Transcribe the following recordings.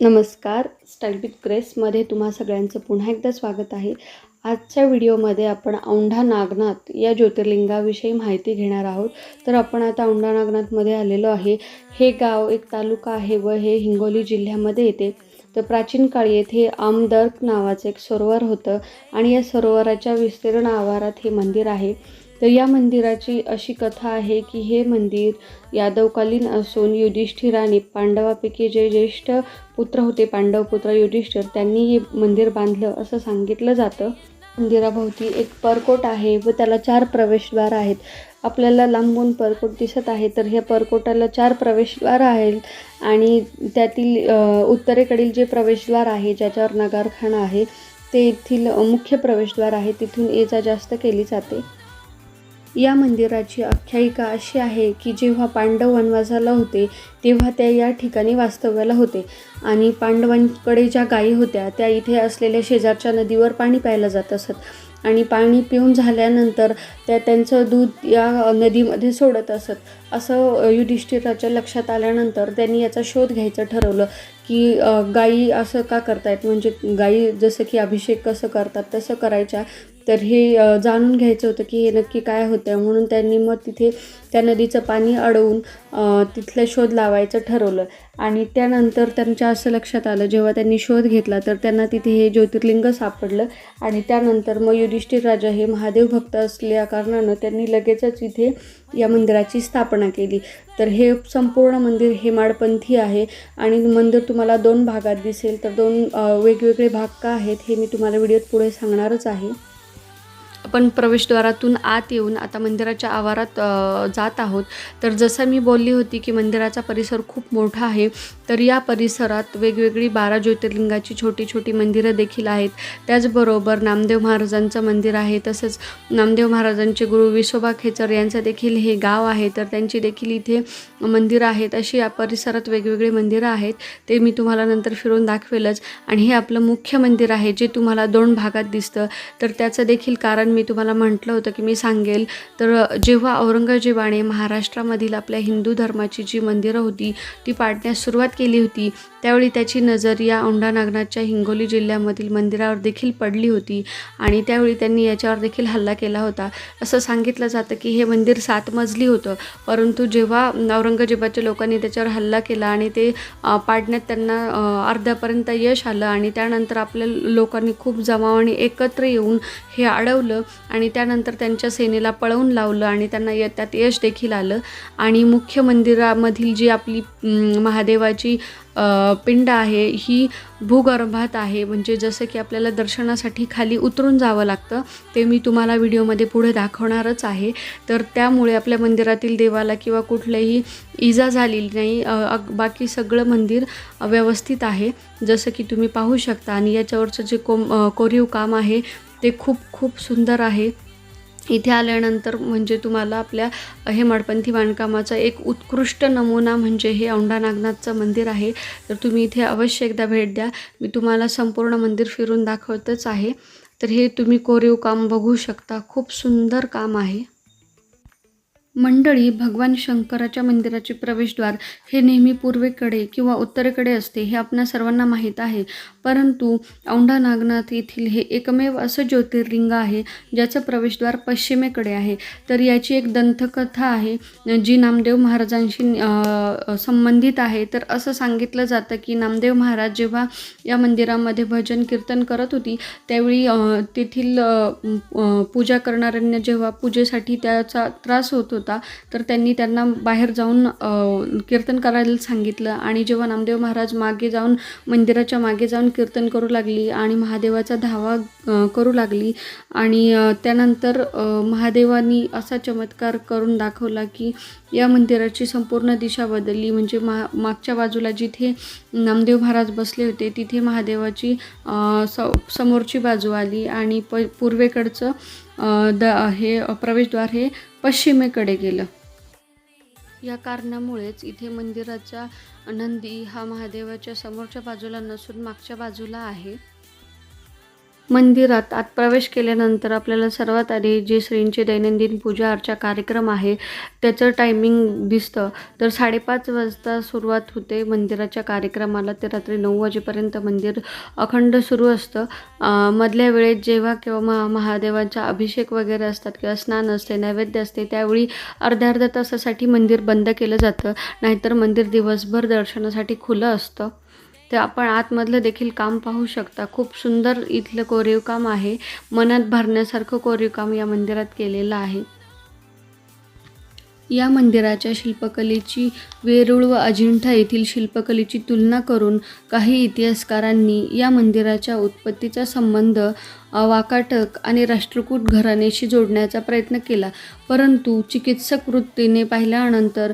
नमस्कार. Style with ग्रेसमध्ये तुम्हा सगळ्यांचं पुन्हा एकदा स्वागत आहे. आजच्या व्हिडिओमध्ये आपण औंढा नागनाथ या ज्योतिर्लिंगाविषयी माहिती घेणार आहोत. तर आपण आता औंढा नागनाथमध्ये आलेलो आहे. हे गाव एक तालुका आहे व हे हिंगोली जिल्ह्यामध्ये येते. तर प्राचीन काळी येथे आमदर्क नावाचं एक सरोवर होतं आणि या सरोवराच्या विस्तीर्ण आवारात हे मंदिर आहे. तर या मंदिराची अशी कथा आहे की हे मंदिर यादवकालीन असून युधिष्ठिराने पांडवापैकी जे ज्येष्ठ पुत्र होते पांडव पुत्र युधिष्ठिर त्यांनी हे मंदिर बांधलं असं सांगितलं जातं. मंदिराभोवती एक परकोट आहे व त्याला चार प्रवेशद्वार आहेत. आपल्याला लांबून परकोट दिसत आहे तर ह्या परकोटाला चार प्रवेशद्वार आहेत आणि त्यातील उत्तरेकडील जे प्रवेशद्वार आहे ज्याच्यावर नगारखाना आहे ते येथील मुख्य प्रवेशद्वार आहे तिथून ये जा जास्त केली जाते. या मंदिराची आख्यायिका अशी आहे की जेव्हा पांडव वनवासाला होते तेव्हा त्या या ठिकाणी वास्तव्याला होते. आणि पांडवांकडे ज्या गायी होत्या त्या इथे असलेल्या शेजारच्या नदीवर पाणी प्यायला जात असत. आणि पाणी पिऊन झाल्यानंतर त्या त्यांचं दूध या नदीमध्ये सोडत असत. असं युधिष्ठिराच्या लक्षात आल्यानंतर त्यांनी याचा शोध घ्यायचं ठरवलं की गाई गायी असं का करतायत? म्हणजे गायी जसं की अभिषेक कसं करतात तसं करायच्या तर हे जाणून घ्यायचं होतं की हे नक्की काय होतं म्हणून त्यांनी मग तिथे त्या नदीचं पाणी अडवून तिथला शोध लावायचं ठरवलं. आणि त्यानंतर त्यांच्या असं लक्षात आलं जेव्हा त्यांनी शोध घेतला तर त्यांना तिथे हे ज्योतिर्लिंग सापडलं. आणि त्यानंतर मग युधिष्ठिर राजा हे महादेव भक्त असल्या कारणानं त्यांनी लगेचच इथे या मंदिराची स्थापना केली. तर हे संपूर्ण मंदिर हेमाडपंथी आहे. आणि मंदिर तुम्हाला दोन भागात दिसेल. तर दोन वेगवेगळे भाग का आहेत हे मी तुम्हाला व्हिडिओत पुढे सांगणारच आहे. आपण प्रवेशद्वारातून आत येऊन आता मंदिराच्या आवारात जात आहोत. तर जसं मी बोलली होती की मंदिराचा परिसर खूप मोठा आहे. तर या परिसरात वेगवेगळी बारा ज्योतिर्लिंगाची छोटी छोटी मंदिरं देखील आहेत. त्याचबरोबर नामदेव महाराजांचं मंदिर आहे तसंच नामदेव महाराजांचे गुरु विसोबा खेचर यांचं देखील हे गाव आहे. तर त्यांची देखील इथे मंदिरं आहेत. अशी या परिसरात वेगवेगळी मंदिरं आहेत. ते मी तुम्हाला नंतर फिरून दाखवेलच. आणि हे आपलं मुख्य मंदिर आहे जे तुम्हाला दोन भागात दिसतं. तर त्याचं देखील कारण मी तुम्हाला म्हटलं होतं की मी सांगेल. तर जेव्हा औरंगजेबाने महाराष्ट्रामधील आपल्या हिंदू धर्माची जी मंदिरं होती ती पाडण्यास सुरुवात केली होती. त्यावेळी त्याची नजर या औंढा नागनाथच्या हिंगोली जिल्ह्यामधील मंदिरावर देखील पडली होती आणि त्यावेळी त्यांनी याच्यावर देखील हल्ला केला होता. असं सांगितलं जातं की हे मंदिर सात मजली होतं. परंतु जेव्हा औरंगजेबाच्या लोकांनी त्याच्यावर हल्ला केला आणि ते पाडण्यात त्यांना अर्ध्यापर्यंत यश आलं आणि त्यानंतर आपल्या लोकांनी खूप जमावाने एकत्र येऊन हे अडवलं आणि त्यानंतर त्यांच्या सेनेला पळवून लावलं आणि त्यांना य त्यात यश देखील आलं. आणि मुख्य मंदिरामधील जी आपली महादेवाची जी पिंड आहे ही भूगर्भात आहे. म्हणजे जसं की आपल्याला दर्शनासाठी खाली उतरून जावं लागतं ते मी तुम्हाला व्हिडिओमध्ये पुढे दाखवणारच आहे. तर त्यामुळे आपल्या मंदिरातील देवाला किंवा कुठल्याही इजा झालेली नाही अग- बाकी सगळं मंदिर व्यवस्थित आहे. जसं की तुम्ही पाहू शकता आणि याच्यावरचं जे कोम कोरीव काम आहे ते खूप खूप सुंदर आहे. इथे आल्यानंतर म्हणजे तुम्हाला आपल्या हेमाडपंथी बांधकामाचा एक उत्कृष्ट नमुना म्हणजे हे औंढा नागनाथचं मंदिर आहे. तर तुम्ही इथे अवश्य एकदा भेट द्या. मी तुम्हाला संपूर्ण मंदिर फिरून दाखवतच आहे. तर हे तुम्ही कोरीव काम बघू शकता. खूप सुंदर काम आहे. मंडळी भगवान शंकराच्या मंदिराचे प्रवेशद्वार हे नेहमी पूर्वेकडे किंवा उत्तरेकडे असते हे आपणा सर्वांना माहीत आहे. परंतु औंढा नागनाथ येथील हे एकमेव असं ज्योतिर्लिंग आहे ज्याचं प्रवेशद्वार पश्चिमेकडे आहे. तर याची एक दंतकथा आहे जी नामदेव महाराजांशी संबंधित आहे. तर असं सांगितलं जातं की नामदेव महाराज जेव्हा या मंदिरामध्ये भजन कीर्तन करत होती त्यावेळी तेथील पूजा करणाऱ्यांना जेव्हा पूजेसाठी त्याचा त्रास होतो होता. तर त्यांनी त्यांना बाहेर जाऊन कीर्तन करायला सांगितलं आणि जेव्हा नामदेव महाराज मागे जाऊन मंदिराच्या मागे जाऊन कीर्तन करू लागली आणि महादेवाचा धावा करू लागली आणि त्यानंतर महादेवानी असा चमत्कार करून दाखवला की या मंदिराची संपूर्ण दिशा बदलली. म्हणजे मा मागच्या बाजूला जिथे नामदेव महाराज बसले होते तिथे महादेवाची स समोरची बाजू आली आणि प पूर्वेकडचं द हे प्रवेशद्वार हे पश्चिमेकडे गेलं. या कारणामुळेच इथे मंदिराचा नंदी हा महादेवाच्या समोरच्या बाजूला नसून मागच्या बाजूला आहे. मंदिरात आत प्रवेश केल्यानंतर आपल्याला सर्वात आधी जे श्रींचे दैनंदिन पूजा अर्चा कार्यक्रम आहे. त्याचं टायमिंग दिसतं. तर साडेपाच वाजता सुरुवात होते मंदिराच्या कार्यक्रमाला. ते रात्री नऊ वाजेपर्यंत मंदिर अखंड सुरू असतं. मधल्या वेळेत जेव्हा किंवा महा महादेवांचा अभिषेक वगैरे असतात किंवा स्नान असते नैवेद्य असते त्यावेळी अर्ध्या अर्ध्या तासासाठी मंदिर बंद केलं जातं. नाहीतर मंदिर दिवसभर दर्शनासाठी खुलं असतं. तर आपण आतमधलं देखील काम पाहू शकता. खूप सुंदर इथलं कोरीव काम आहे. मनात भरण्यासारखं कोरीव काम या मंदिरात केलेलं आहे. या मंदिराच्या शिल्पकलेची वेरूळ व अजिंठा येथील शिल्पकलेची तुलना करून काही इतिहासकारांनी या मंदिराच्या उत्पत्तीचा संबंध वाकाटक आणि राष्ट्रकूट घराण्याशी जोडण्याचा प्रयत्न केला. परंतु चिकित्सक वृत्तीने पाहिल्यानंतर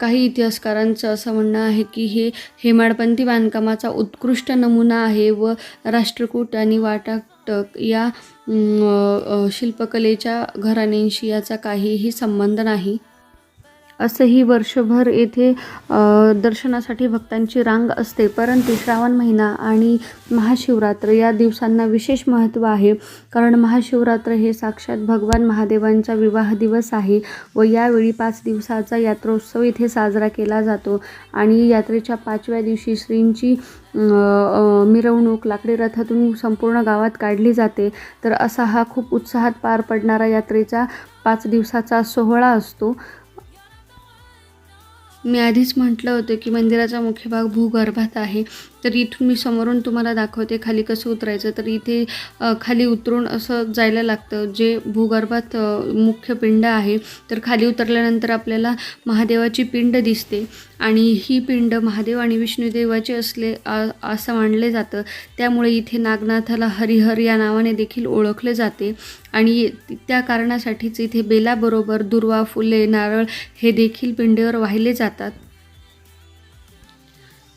काही इतिहासकारांचं असं म्हणणं आहे की हे हेमाडपंथी बांधकामाचा उत्कृष्ट नमुना आहे व राष्ट्रकूट आणि वाटाटक या शिल्पकलेच्या घराण्यांशी याचा काहीही संबंध नाही. असंही वर्षभर येथे दर्शनासाठी भक्तांची रांग असते. परंतु श्रावण महिना आणि महाशिवरात्र या दिवसांना विशेष महत्त्व आहे. कारण महाशिवरात्र हे साक्षात भगवान महादेवांचा विवाह दिवस आहे व यावेळी पाच दिवसाचा यात्रोत्सव इथे साजरा केला जातो. आणि यात्रेच्या पाचव्या दिवशी श्रींची मिरवणूक लाकडी रथातून संपूर्ण गावात काढली जाते. तर असा हा खूप उत्साहात पार पडणारा यात्रेचा पाच दिवसाचा सोहळा असतो. मी आधीच म्हटलं होतं की मंदिराचा मुख्य भाग भूगर्भात आहे. तर इथून मी समोरून तुम्हाला दाखवते खाली कसं उतरायचं. तर इथे खाली उतरून असं जायला लागतं. जे भूगर्भात मुख्य पिंड आहे तर खाली उतरल्यानंतर आपल्याला महादेवाची पिंड दिसते. आणि ही पिंड महादेव आणि विष्णुदेवाची असले असं मानले जातं. त्यामुळे इथे नागनाथाला हरिहर या नावाने देखील ओळखले जाते. आणि त्या कारणासाठीच इथे बेलाबरोबर दुर्वा फुले नारळ हे देखील पिंडेवर वाहिले जातात.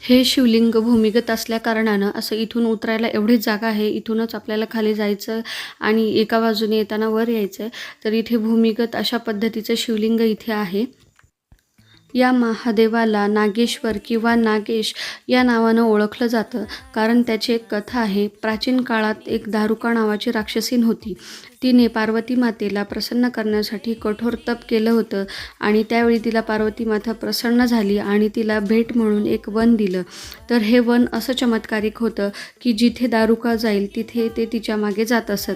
हे शिवलिंग भूमिगत असल्याकारणानं असं इथून उतरायला एवढीच जागा आहे इथूनच आपल्याला खाली जायचं आणि एका बाजूने येताना वर यायचं आहे तर इथे भूमिगत अशा पद्धतीचं शिवलिंग इथे आहे. या महादेवाला नागेश्वर किंवा नागेश या नावानं ओळखलं जातं कारण त्याची एक कथा आहे. प्राचीन काळात एक दारुका नावाची राक्षसीन होती. तिने पार्वती मातेला प्रसन्न करण्यासाठी कठोर तप केलं होतं आणि त्यावेळी तिला पार्वती माता प्रसन्न झाली आणि तिला भेट म्हणून एक वन दिलं. तर हे वन असं चमत्कारिक होतं की जिथे दारुका जाईल तिथे ते तिच्यामागे जात असत.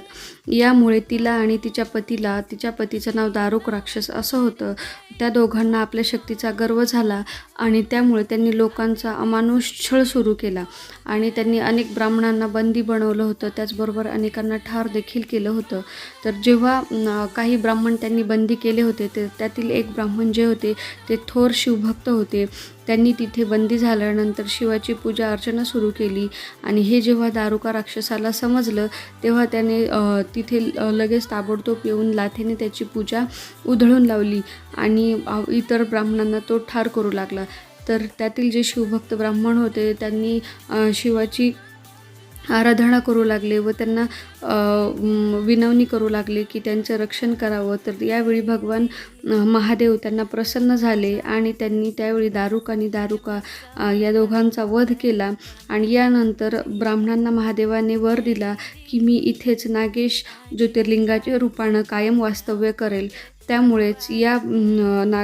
यामुळे तिला आणि तिच्या पतीला तिच्या पतीचं नाव दारुक राक्षस असं होतं. त्या दोघांना आपल्या शक्तीचा गर्व झाला आणि त्यामुळे त्यांनी लोकांचा अमानुष छळ सुरू केला आणि त्यांनी अनेक ब्राह्मणांना बंदी बनवलं होतं. त्याचबरोबर अनेकांना ठार देखील केलं होतं. तर जेव्हा काही ब्राह्मण त्यांनी बंदी केले होते ते त्यातील एक ब्राह्मण जे होते ते थोर शिवभक्त होते. त्यांनी तिथे बंदी झाल्यानंतर शिवाची पूजा अर्चना सुरू केली. आणि हे जेव्हा दारुका राक्षसाला समजलं तेव्हा त्याने तिथे लगेच ताबडतोब येऊन लाथेने त्याची पूजा उधळून लावली. आणि इतर ब्राह्मणांना तो ठार करू लागला. तर त्यातील जे शिवभक्त ब्राह्मण होते त्यांनी शिवाची आराधना करू लागले व त्यांना विनवणी करू लागले की त्यांचं रक्षण करावं. तर यावेळी भगवान महादेव त्यांना प्रसन्न झाले आणि त्यांनी त्यावेळी दारुक आणि दारुका या दोघांचा वध केला आणि यानंतर ब्राह्मणांना महादेवाने वर दिला की मी इथेच नागेश ज्योतिर्लिंगाच्या रूपानं कायम वास्तव्य करेल. त्यामुळेच या ना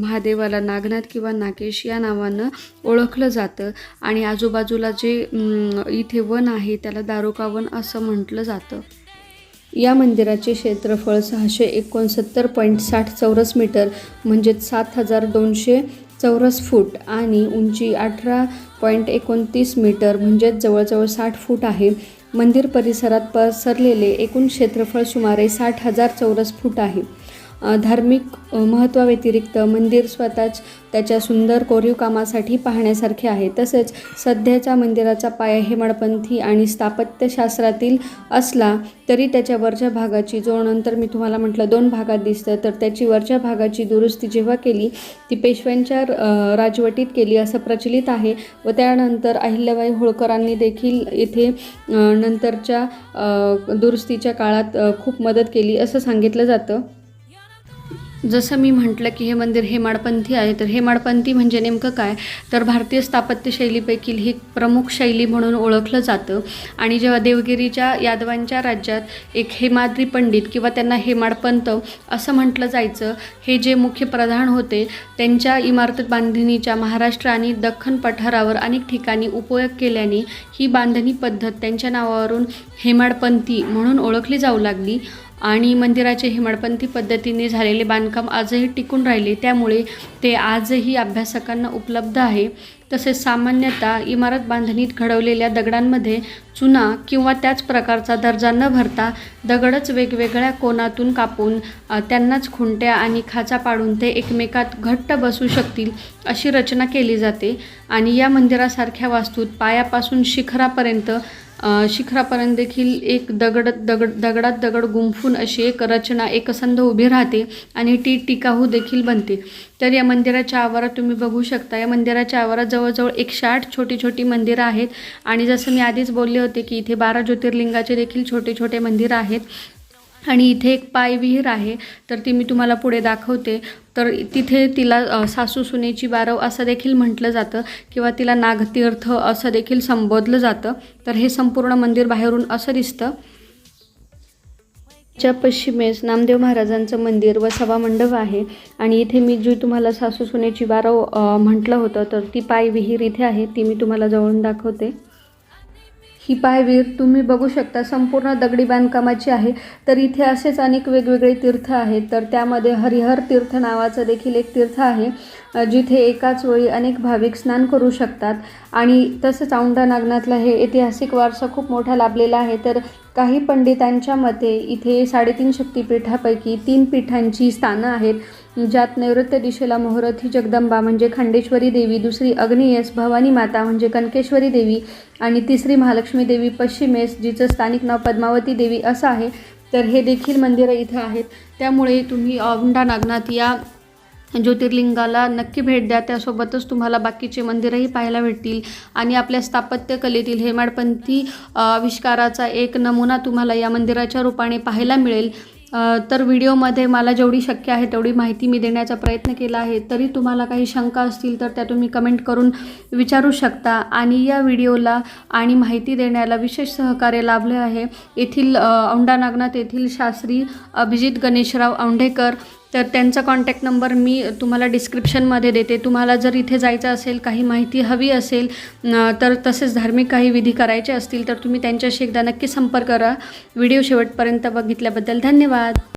महादेवाला नागनाथ किंवा नागेश या नावानं ओळखलं जातं. आणि आजूबाजूला जे इथे वन आहे त्याला दारोका वन असं म्हटलं जातं. या मंदिराचे क्षेत्रफळ सहाशे एकोणसत्तर पॉईंट साठ चौरस मीटर म्हणजेच सात हजार दोनशे चौरस फूट आणि उंची अठरा पॉईंट एकोणतीस मीटर म्हणजेच जवळजवळ साठ फूट आहे. मंदिर परिसरात पसरलेले एकूण क्षेत्रफळ सुमारे साठ हजार चौरस फूट आहे. धार्मिक महत्त्वाव्यतिरिक्त मंदिर स्वतःच त्याच्या सुंदर कोरीव कामासाठी पाहण्यासारखे आहे. तसेच सध्याच्या मंदिराचा पाया हेमाडपंथी आणि स्थापत्यशास्त्रातील असला तरी त्याच्या वरच्या भागाची जो नंतर मी तुम्हाला म्हटलं दोन भागात दिसतं तर त्याची वरच्या भागाची दुरुस्ती जेव्हा केली ती पेशव्यांच्या राजवटीत केली असं प्रचलित आहे व त्यानंतर अहिल्याबाई होळकरांनी देखील येथे नंतरच्या दुरुस्तीच्या काळात खूप मदत केली असं सांगितलं जातं. जसं मी म्हटलं की हे मंदिर हेमाडपंथी आहे तर हेमाडपंथी म्हणजे नेमकं काय? तर भारतीय स्थापत्य शैलीपैकी ही एक प्रमुख शैली म्हणून ओळखलं जातं. आणि जेव्हा देवगिरीच्या यादवांच्या राज्यात एक हेमाद्री पंडित किंवा त्यांना हेमाडपंत असं म्हटलं जायचं हे जे मुख्य प्रधान होते त्यांच्या इमारत बांधणीच्या महाराष्ट्र आणि दख्खन पठारावर अनेक ठिकाणी उपयोग केल्याने ही बांधणी पद्धत त्यांच्या नावावरून हेमाडपंथी म्हणून ओळखली जाऊ लागली. आणि मंदिराचे हेमाडपंथी पद्धतीने झालेले बांधकाम आजही टिकून राहिले. त्यामुळे ते आजही अभ्यासकांना उपलब्ध आहे. तसेच सामान्यतः इमारत बांधणीत घडवलेल्या दगडांमध्ये चुना किंवा त्याच प्रकारचा दर्जा न भरता दगडच वेगवेगळ्या कोनातून कापून त्यांनाच खुंट्या आणि खाचा पाडून ते एकमेकात घट्ट बसू शकतील अशी रचना केली जाते. आणि या मंदिरासारख्या वास्तूत पायापासून शिखरापर्यंत शिखरापर्यंत देखील एक दगड दगड दगडात दगड गुंफून अशी एक रचना एकसंध उभी राहते आणि ती टिकाहू देखील बनते. तर या मंदिराच्या आवारात तुम्ही बघू शकता या मंदिराच्या आवारात जवळजवळ एकशे आठ छोटी छोटी मंदिरं आहेत. आणि जसं मी आधीच बोलले होते की इथे बारा ज्योतिर्लिंगाचे देखील छोटे छोटे मंदिरं आहेत. आणि इथे एक पायविहीर आहे. तर ती मी तुम्हाला पुढे दाखवते. तर तिथे तिला सासू सुनेची बारव असं देखील म्हटलं जातं किंवा तिला नागतीर्थ असं देखील संबोधलं जातं. तर हे संपूर्ण मंदिर बाहेरून असं दिसतं. च्या पश्चिमेस नामदेव महाराजांचं मंदिर व सभामंडप आहे आणि इथे मी जी तुम्हाला सासू सुनेची बारव म्हटलं होतं तर ती पाय विहीर इथे आहे ती मी तुम्हाला जवळून दाखवते. ही पायवीर तुम्ही बघू शकता संपूर्ण दगडी बांधकामाची आहे. तर इथे असेच अनेक वेगवेगळे तीर्थ आहेत. तर त्यामध्ये हरिहर तीर्थ नावाचं देखील एक तीर्थ आहे जिथे एकाच वेळी अनेक भाविक स्नान करू शकतात. आणि तसंच औंढा नागनाथला हे ऐतिहासिक वारसा खूप मोठा लाभलेला आहे. तर काही पंडितांच्या मते इथे साडेतीन शक्तिपीठापैकी तीन पीठांची स्थानं आहेत ज्यात नैऋत्य दिशेला मोहरथी जगदंबा म्हणजे खंडेश्वरी देवी दुसरी अग्नियस भवानी माता म्हणजे कनकेश्वरी देवी आणि तिसरी महालक्ष्मी देवी पश्चिमेस जिचं स्थानिक नाव पद्मावती देवी असं आहे तर हे देखील मंदिरं इथं आहेत. त्यामुळे तुम्ही औंढा नागनाथ या ज्योतिर्लिंगाला नक्की भेट द्या. त्यासोबतच तुम्हाला बाकीचे मंदिरही पाहायला भेटतील. आणि आपल्या स्थापत्यकलेतील हेमाडपंथी आविष्काराचा एक नमुना तुम्हाला या मंदिराच्या रूपाने पाहायला मिळेल. तर व्हिडिओमध्ये मला जेवढी शक्य आहे तेवढी माहिती मी देण्याचा प्रयत्न केला आहे. तरी तुम्हाला काही शंका असतील तर त्या तुम्ही कमेंट करून विचारू शकता. आणि या व्हिडिओला आणि माहिती देण्याला विशेष सहकार्य लाभले आहे. येथील औंढा नागनाथ येथील शास्त्री अभिजित गणेशराव औंढेकर तर त्यांचा कॉन्टॅक्ट नंबर मी तुम्हाला डिस्क्रिप्शनमध्ये देते. तुम्हाला जर इथे जायचं असेल काही माहिती हवी असेल तर तसेच धार्मिक काही विधी करायचे असतील तर तुम्ही त्यांच्याशी एकदा नक्की संपर्क करा. व्हिडिओ शेवटपर्यंत बघितल्याबद्दल धन्यवाद.